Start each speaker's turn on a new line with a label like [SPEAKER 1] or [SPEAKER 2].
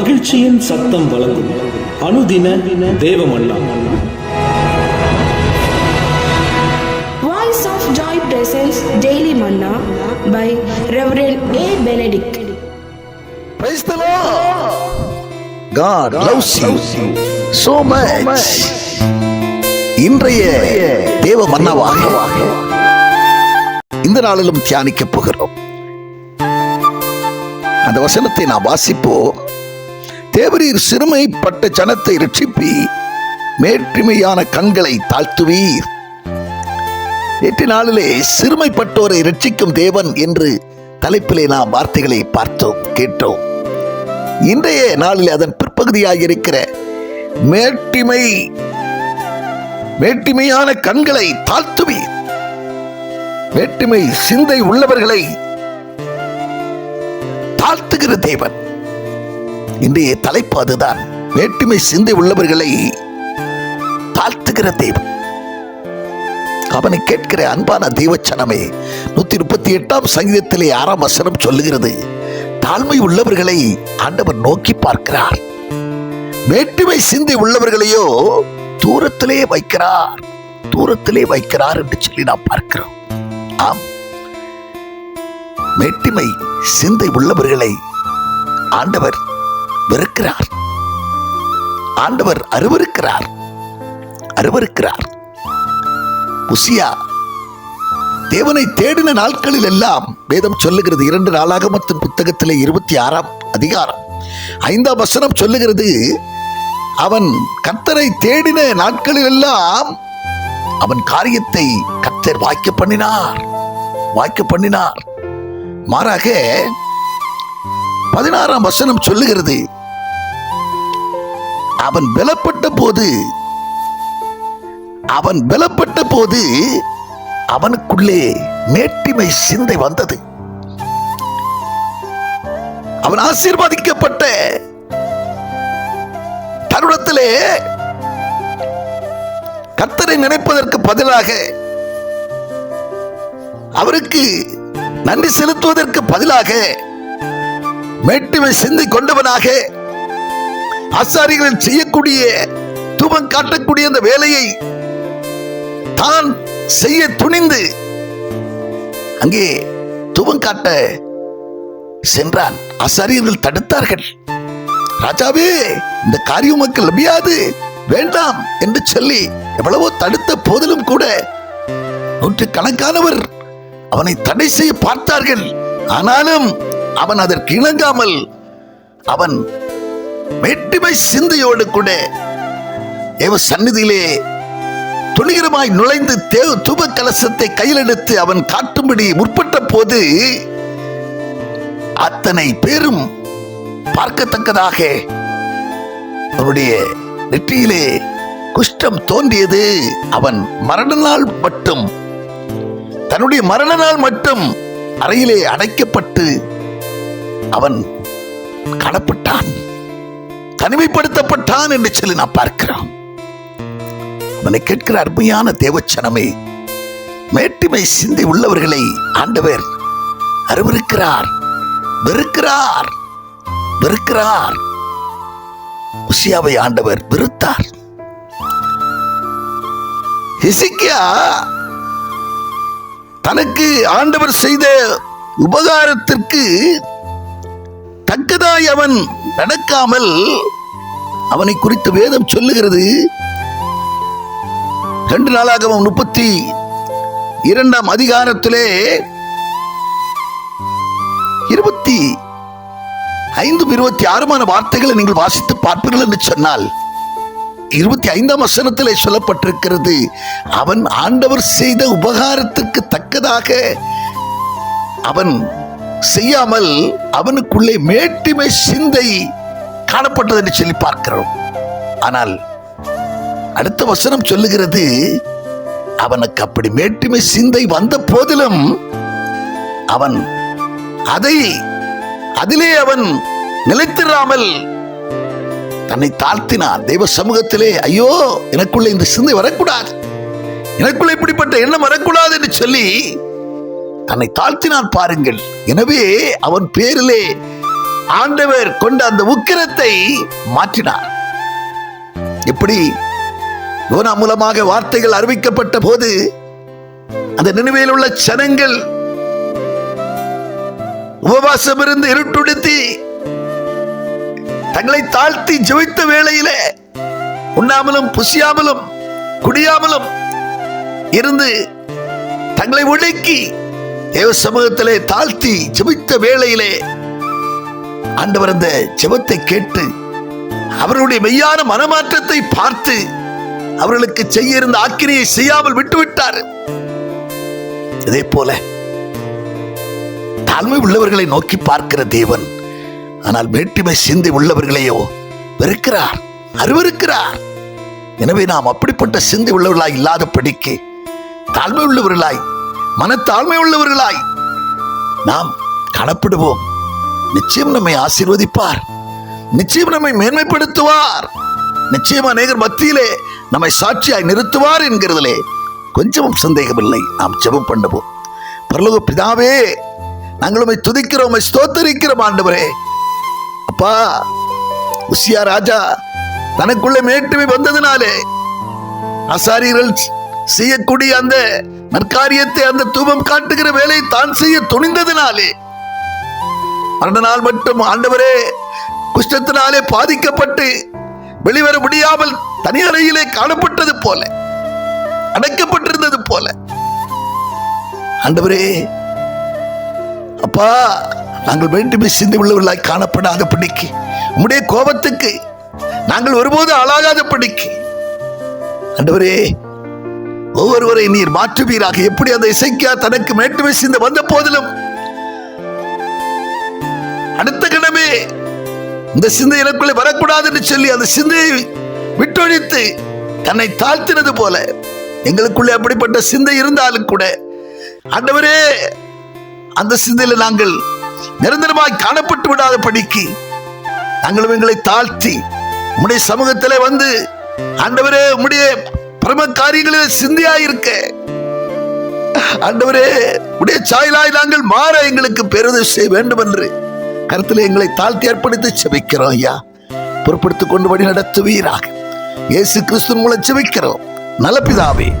[SPEAKER 1] மகிழ்ச்சியின் சத்தம் வழங்கும் அனுதின தேவமல்லா
[SPEAKER 2] of Joy presents Daily Manna by Reverend A. Benedict.
[SPEAKER 3] Praise the Lord. God loves you so much. இன்றைய தேவ மன்னவாக இந்த நாளிலும் தியானிக்க போகிறோம் அந்த வசனத்தை நாம் வாசிப்போம் தேவரீர் சிறுமைப்பட்ட ஜனத்தை ரட்சிப்பி மேற்றுமையான கண்களை தாழ்த்துவீர். நேற்று நாளிலே சிறுமைப்பட்டோரை ரட்சிக்கும் தேவன் என்று தலைப்பிலே நாம் வார்த்தைகளை பார்த்தோம் கேட்டோம். இன்றைய நாளில் அதன் பிற்பகுதியாக இருக்கிற மேட்டிமை மேட்டிமையான கண்களை தாழ்த்துவி மேட்டிமை சிந்தை உள்ளவர்களை தாழ்த்துகிற தேவன். இன்றைய தலைப்பு அதுதான். வேற்றுமை சிந்தை உள்ளவர்களை தாழ்த்துகிற தெய்வம் அவனை கேட்கிற அன்பான தெய்வச்சனமே நூத்தி முப்பத்தி எட்டாம் சங்கீதத்திலே ஆறாம் வசனம் சொல்லுகிறது தாழ்மை உள்ளவர்களை ஆண்டவர் நோக்கி பார்க்கிறார். வேற்றுமை சிந்தை உள்ளவர்களையோ தூரத்திலே வைக்கிறார். தூரத்திலே வைக்கிறார் என்று சொல்லி நாம் பார்க்கிறோம். ஆம். வேற்றுமை சிந்தை உள்ளவர்களை ஆண்டவர் வெறுக்கிறார். ஆண்டவர் அருவருக்கிறார். அருவருக்கிறார். உசியா தேவனை தேடின நாட்களில் எல்லாம் வேதம் சொல்லுகிறது இரண்டு நாளாக மற்றும் புத்தகத்திலே இருபத்தி ஆறாம் அதிகாரம். ஐந்தாம் வசனம் சொல்லுகிறது அவன் கத்தரை தேடின நாட்களில் எல்லாம் அவன் காரியத்தை கத்தர் வாய்க்க பண்ணினார். வாய்க்க பண்ணினார். மாறாக பதினாறாம் வசனம் சொல்லுகிறது அவன் பலப்பட்ட போது அவன் பலப்பட்ட போது அவனுக்குள்ளே மேட்டிமை சிந்தை வந்தது. அவன் ஆசீர்வதிக்கப்பட்ட தருணத்திலே கத்தரை நினைப்பதற்கு பதிலாக அவருக்கு நன்றி செலுத்துவதற்கு பதிலாக மேட்டுமை சிந்தை கொண்டவனாக ஆசாரிகள் செய்யக்கூடிய தூபம் காட்டக்கூடிய அந்த வேலையை தான் செய்ய துணிந்து அங்கே தூபம் காட்ட சென்றான். ஆசாரியர்கள் தடுத்தார்கள். ராஜாவே இந்த காரியம் உமக்கு லபியாது வேண்டாம் என்று சொல்லி எவ்வளவோ தடுத்த போதிலும் கூட நூற்று கணக்கானவர் அவனை தடை செய்ய பார்த்தார்கள். ஆனாலும் அவன் அதற்கு இணங்காமல் அவன் மேட்டுமை சிந்தையோடு கூட தேவ சந்நிதியிலே துணிகரமாய் நுழைந்து தேவ தூப கலசத்தை கையில் எடுத்து அவன் காட்டும்படி முற்பட்ட போது அத்தனை பேரும் பார்க்கத்தக்கதாக அவனுடைய நெற்றியிலே குஷ்டம் தோன்றியது. அவன் மரண நாள் மட்டும் தன்னுடைய மரண நாள் மட்டும் அறையிலே அடைக்கப்பட்டு அவன் காணப்பட்டான். தனிமைப்படுத்தப்பட்டான் என்று சொல்லி நான் பார்க்கிறோம். அவனை கேட்கிற அருமையான தேவச்சனமே மேட்டுமை சிந்தி உள்ளவர்களை ஆண்டவர் அருவிருக்கிறார் வெறுக்கிறார் வெறுக்கிறார். உசியாவை ஆண்டவர் வெறுத்தார். ஹிசிக்கியா தனக்கு ஆண்டவர் செய்த உபகாரத்திற்கு தக்கதாய் அவன் நடக்காமல் அவனை குறித்து வேதம் சொல்லுகிறது. ரெண்டு நாளாகவும் முப்பத்தி இரண்டாம் அதிகாரத்திலே இருபத்தி ஐந்து இருபத்தி ஆறுமான வார்த்தைகளை நீங்கள் வாசித்து பார்ப்பீர்கள் என்று சொன்னால் இருபத்தி ஐந்தாம் வசனத்திலே சொல்லப்பட்டிருக்கிறது அவன் ஆண்டவர் செய்த உபகாரத்திற்கு தக்கதாக அவன் செய்யாமல் அவனுக்குள்ளே மேட்டிமை சிந்தை காணப்பட்டது என்று சொல்லி பார்க்கிறோம். ஆனால் அடுத்த வசனம் சொல்லுகிறது அவனுக்கு அப்படி மேட்டுமை சிந்தை வந்த போதிலும் அவன் அதை அதிலே அவன் நிலைத்திராமல் தன்னை தாழ்த்தினான். தெய்வ சமூகத்திலே ஐயோ எனக்குள்ள இந்த சிந்தை வரக்கூடாது. எனக்குள்ள இப்படிப்பட்ட எண்ணம் வரக்கூடாது என்று சொல்லி தன்னை தாழ்த்தினான் பாருங்கள். எனவே அவன் பேரிலே ஆண்டவர் கொண்ட அந்த உக்கிரத்தை மாற்றினார். எப்படி யோனா மூலமாக வார்த்தைகள் அறிவிக்கப்பட்ட போது அந்த நினைவில் உள்ள ஜனங்கள் உபவாசம் இருந்து இருட்டுடுத்தி தங்களை தாழ்த்தி ஜெயித்த வேளையிலே உண்ணாமலும் புசியாமலும் குடியாமலும் இருந்து தங்களை ஒடுக்கி தேவ சமூகத்திலே தாழ்த்தி ஜெபித்த வேளையிலே ஆண்டவர் அந்த ஜெபத்தை கேட்டு அவருடைய மெய்யான மனமாற்றத்தை பார்த்து அவர்களுக்கு செய்ய இருந்த ஆக்கினையை செய்யாமல் விட்டுவிட்டார். இதே போல தாழ்மை உள்ளவர்களை நோக்கி பார்க்கிற தேவன் ஆனால் மேட்டிமை சிந்தி உள்ளவர்களையோ வெறுக்கிறார் அருவருக்கிறார். எனவே நாம் அப்படிப்பட்ட சிந்தி உள்ளவர்களாய் இல்லாத படிக்கு தாழ்மை உள்ளவர்களாய் மனத்தாழ்மை உள்ளவர்களாய் நாம் காணப்படுவோம் நிச்சயம் நம்மை ஆசீர்வதிப்பார். நிச்சயம் நம்மை மேன்மைப்படுத்துவார். நிச்சயம் அநேகர் மத்தியிலே நம்மை சாட்சியாய் நிறுத்துவார் என்கிறதிலே கொஞ்சமும் சந்தேகமில்லை. நாம் ஜெபம் பண்ணுவோம். பரலோக பிதாவே நாங்கள் உண்மை துதிக்கிறோம் உம்மை ஸ்தோத்தரிக்கிறோம் ஆண்டவரே. அப்பா உசியா ராஜா தனக்குள்ள மேட்டுமை வந்ததினாலே ஆசாரியர்கள் செய்யக்கூடிய அந்த நற்காரியத்தை அந்த தூபம் காட்டுகிற வேலை தான் செய்ய துணிந்ததினாலே. மரணநாள் மட்டும் ஆண்டவரே குஷ்டத்தினாலே பாதிக்கப்பட்டு வெளிவர முடியாமல் தனி அறையிலே காணப்பட்டது போல அடைக்கப்பட்டிருந்தது போல. ஆண்டவரே அப்பா நாங்கள் வேண்டுமே சிந்தி உள்ளவர்களாய் காணப்படாத படிக்கு. உம்முடைய கோபத்துக்கு நாங்கள் ஒருபோது ஆளாகாத படிக்கு. ஆண்டவரே ஒவ்வொருவரை நீர் மாற்றுவீராக. எப்படி அந்த இசைக்கா தனக்கு மேட்டுமை சிந்த வந்த போதிலும் அடுத்த கணமே இந்த சிந்தை எனக்குள்ளே வரக்கூடாது என்று சொல்லி அந்த சிந்தையை விட்டொழித்து தன்னை தாழ்த்தினது போல எங்களுக்குள்ளே அப்படிப்பட்ட சிந்தை இருந்தாலும் கூட ஆண்டவரே அந்த சிந்தையில நாங்கள் நிரந்தரமாய் காணப்பட்டு விடாத படிக்கு நாங்களும் எங்களை தாழ்த்தி உம்முடைய சமூகத்திலே வந்து ஆண்டவரே உம்முடைய பரம காரியங்களில் சிந்தியாயிருக்க. ஆண்டவரே உடைய சாயலாய் நாங்கள் மாற எங்களுக்கு பெருதை செய்ய வேண்டும் என்று கருத்தில் எங்களை தாழ்த்தி ஏற்படுத்தி செபிக்கிறோம் ஐயா. பொறுப்படுத்திக் கொண்டு வழி நடத்துவீராக. இயேசு கிறிஸ்து மூலம் செபிக்கிறோம். நலப்பிதாவே.